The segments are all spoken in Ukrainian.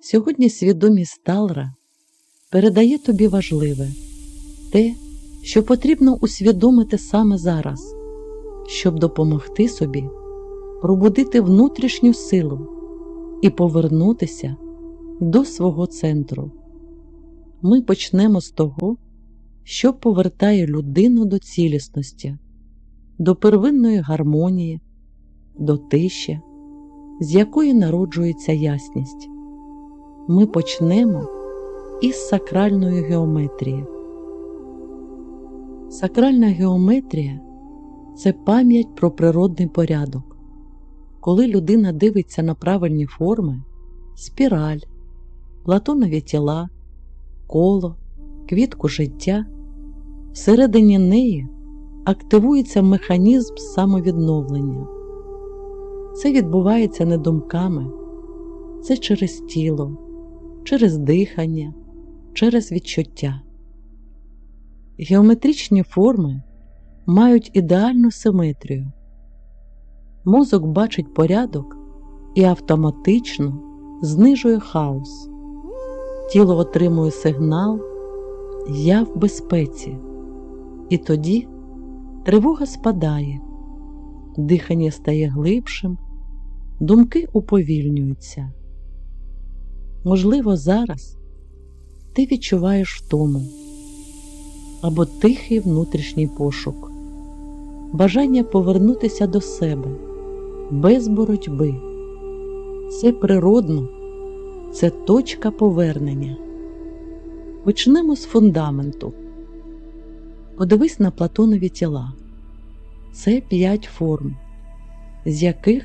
Сьогодні свідомість Талра передає тобі важливе те, що потрібно усвідомити саме зараз, щоб допомогти собі пробудити внутрішню силу і повернутися до свого центру. Ми почнемо з того, що повертає людину до цілісності, до первинної гармонії, до тиші, з якої народжується ясність. Ми почнемо із сакральної геометрії. Сакральна геометрія це пам'ять про природний порядок. Коли людина дивиться на правильні форми, спіраль, платонові тіла, коло, квітку життя, всередині неї активується механізм самовідновлення. Це відбувається не думками, це через тіло, через дихання, через відчуття. Геометричні форми мають ідеальну симетрію. Мозок бачить порядок і автоматично знижує хаос. Тіло отримує сигнал Я в безпеці, і тоді тривога спадає, дихання стає глибшим, думки уповільнюються. Можливо, зараз ти відчуваєш втому або тихий внутрішній пошук, бажання повернутися до себе без боротьби. Це природно, це точка повернення. Почнемо з фундаменту. Подивись на Платонові тіла. Це п'ять форм, з яких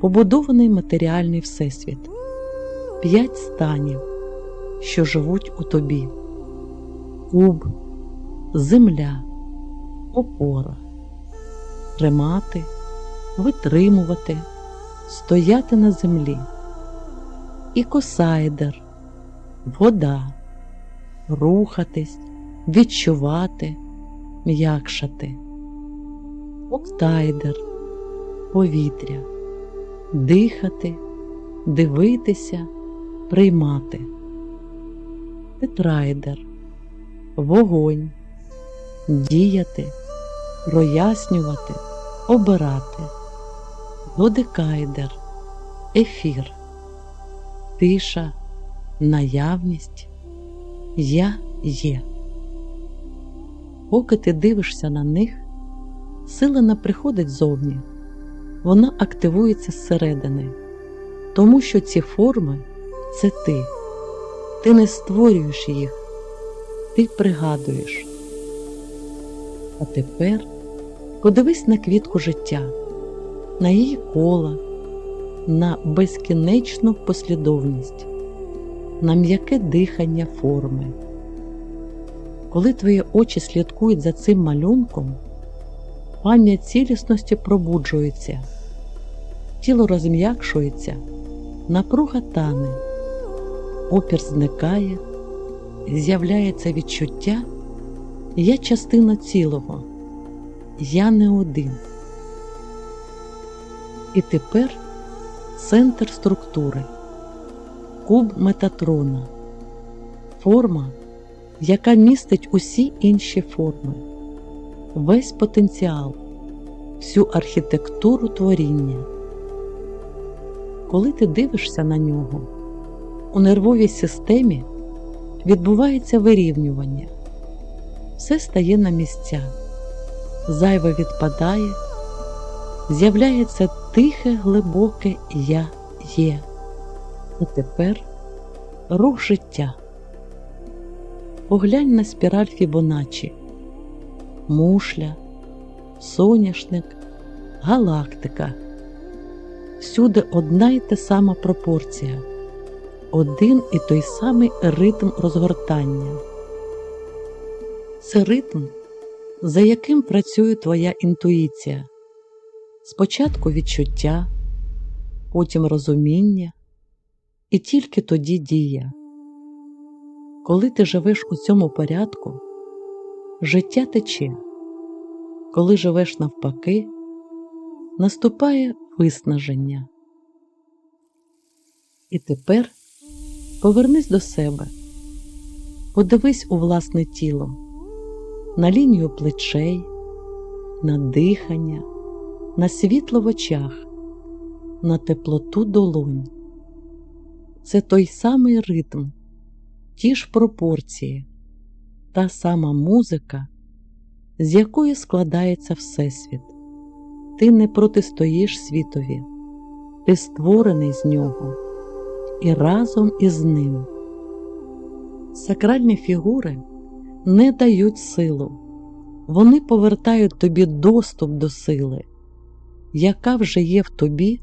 побудований матеріальний всесвіт, п'ять станів, що живуть у тобі: куб, земля, опора, тримати, витримувати, стояти на землі, ікосайдер, вода, рухатись, відчувати, м'якшати, октайдер, повітря, дихати, дивитися, приймати, тетрайдер, вогонь, діяти, прояснювати, обирати, додекайдер, ефір, тиша, наявність, я є. Поки ти дивишся на них, сила не приходить зовні, вона активується зсередини, тому що ці форми це ти. Ти не створюєш їх, ти пригадуєш. А тепер подивись на квітку життя, на її кола, на безкінечну послідовність, на м'яке дихання форми. Коли твої очі слідкують за цим малюнком, пам'ять цілісності пробуджується, тіло розм'якшується, напруга тане, опір зникає, з'являється відчуття. Я частина цілого, я не один. І тепер центр структури, куб Метатрона, форма, яка містить усі інші форми, весь потенціал, всю архітектуру творіння. Коли ти дивишся на нього, у нервовій системі відбувається вирівнювання, все стає на місця, зайве відпадає, з'являється тихе, глибоке Я є. А тепер рух життя. Поглянь на спіраль Фібоначчі, мушля, соняшник, галактика. Всюди одна й та сама пропорція, один і той самий ритм розгортання. Це ритм, за яким працює твоя інтуїція. Спочатку відчуття, потім розуміння і тільки тоді дія. Коли ти живеш у цьому порядку, життя тече, коли живеш навпаки, наступає виснаження. І тепер Повернись до себе, подивись у власне тіло, на лінію плечей, на дихання, на світло в очах, на теплоту долонь. Це той самий ритм, ті ж пропорції, та сама музика, з якої складається Всесвіт. Ти не протистоїш світові, ти створений з нього і разом із ним. Сакральні фігури не дають силу, вони повертають тобі доступ до сили, яка вже є в тобі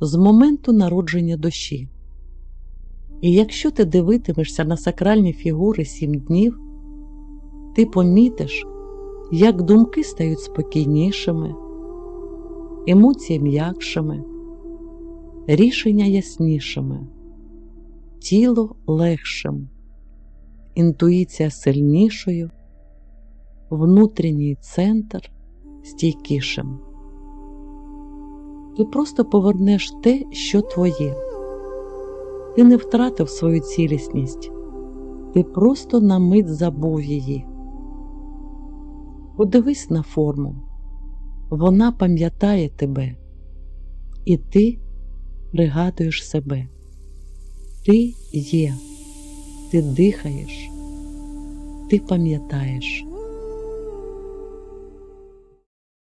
з моменту народження душі. І якщо ти дивитимешся на сакральні фігури сім днів, ти помітиш, як думки стають спокійнішими, емоції м'якшими, рішення яснішими, тіло легшим, інтуїція сильнішою, внутрішній центр стійкішим. Ти просто повернеш те, що твоє. Ти не втратив свою цілісність, ти просто на мить забув її. Подивись на форму, вона пам'ятає тебе, і ти пригадуєш себе. Ти є, ти дихаєш, ти пам'ятаєш.